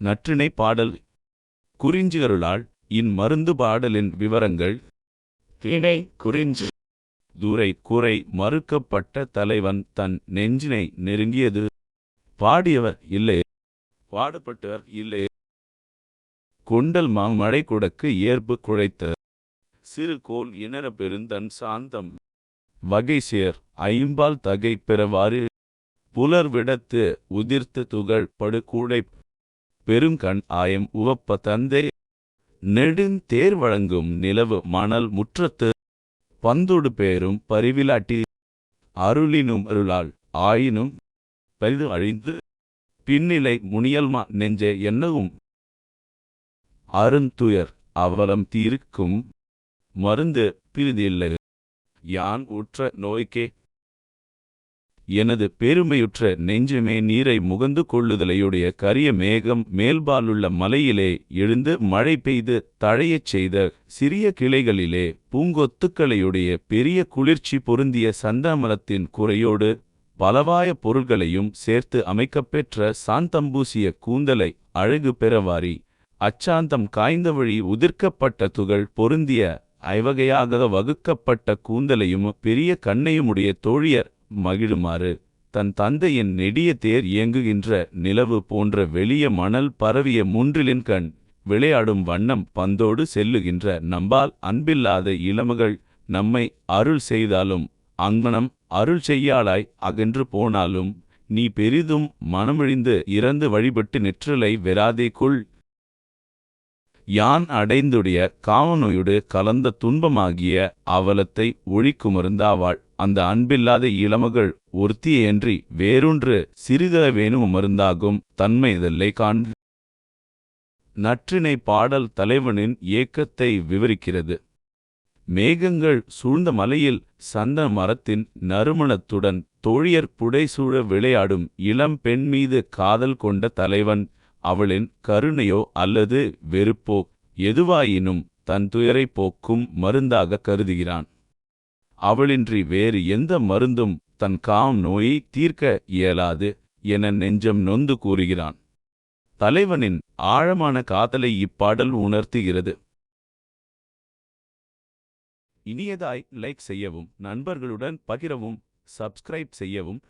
நற்றிணை பாடல். குறிஞ்சிகருளாள் இன் மருந்து பாடலின் விவரங்கள். திணை குறிஞ்சு. துரை குறை மறுக்கப்பட்ட தலைவன் தன் நெஞ்சினை நெருங்கியது. பாடியவர் இல்லை. பாடப்பட்டவர் இல்லை. கொண்டல் மாமழை குடக்கு ஏற்பு குழைத்த. சிறு கோல் இணர பெருந்தன் சாந்தம். வகை சேர் ஐம்பால் தகை பெறவாறு. புலர் விடத்து உதிர்த்து துகள் படுகூடைப் பெருங்கண் ஆயம் உவப்ப தந்தை. நெடுந்தேர் வழங்கும் நிலவு மணல் முற்றத்து பந்தொடு பேரும் பரிவிலாட்டி அருளினும் அருளால் ஆயினும் பரிது அழிந்து. பின்னிலை முனியல்மா நெஞ்சே என்னவும். அருந்துயர் அவலம் தீர்க்கும். மருந்து பிரிதில்லை. யான் உற்ற நோய்க்கே எனது பெருமையுற்ற நெஞ்சமே நீரை முகந்து கொள்ளுதலையுடைய கரிய மேகம் மேல்பாலுள்ள மலையிலே எழுந்து மழை பெய்து தழையச் செய்த சிறிய கிளைகளிலே பூங்கொத்துக்களையுடைய பெரிய குளிர்ச்சி பொருந்திய சந்தமலத்தின் குறையோடு பலவாய பொருள்களையும் சேர்த்து அமைக்கப்பெற்ற சாந்தம்பூசிய கூந்தலை அழகு பெறவாரி. அச்சாந்தம் காய்ந்தவழி உதிர்க்கப்பட்ட துகள் பொருந்திய ஐவகையாக வகுக்கப்பட்ட கூந்தலையும் பெரிய கண்ணையுமுடைய தோழியர் மகிழுமாறு தன் தந்தையின் நெடிய தேர் இயங்குகின்ற நிலவு போன்ற வெளிய மணல் பரவிய மூன்றிலின் கண் விளையாடும் வண்ணம் பந்தோடு செல்லுகின்ற நம்பால் அன்பில்லாத இளமகள் நம்மை அருள் செய்தாலும் அங்கனம் அருள் செய்யாளாய் அகன்று போனாலும் நீ பெரிதும் மனமிழிந்து இறந்து வழிபட்டு நெற்றலை வெறாதே யான் அடைந்துடைய காமநோயுடு கலந்த துன்பமாகிய அவலத்தை ஒழிக்குமருந்தாவாள். அந்த அன்பில்லாத இளமகள் ஒருத்தியன்றி வேறொன்று சிறிதளவேனும் மருந்தாகும். தன்மை இதல்லை காண் நற்றினை பாடல் தலைவனின் ஏக்கத்தை விவரிக்கிறது. மேகங்கள் சூழ்ந்த மலையில் சந்த மரத்தின் நறுமணத்துடன் தோழியர் புடைசூழ விளையாடும் இளம் பெண் மீது காதல் கொண்ட தலைவன் அவளின் கருணையோ அல்லது வெறுப்போ எதுவாயினும் தன் துயரை போக்கும் மருந்தாக கருதுகிறான். அவளின்றி வேறு எந்த மருந்தும் தன் காம் நோயை தீர்க்க இயலாது என நெஞ்சம் நொந்து கூறுகிறான். தலைவனின் ஆழமான காதலை இப்பாடல் உணர்த்துகிறது. இனியதாய் லைக் செய்யவும் நண்பர்களுடன் பகிரவும் சப்ஸ்கிரைப் செய்யவும்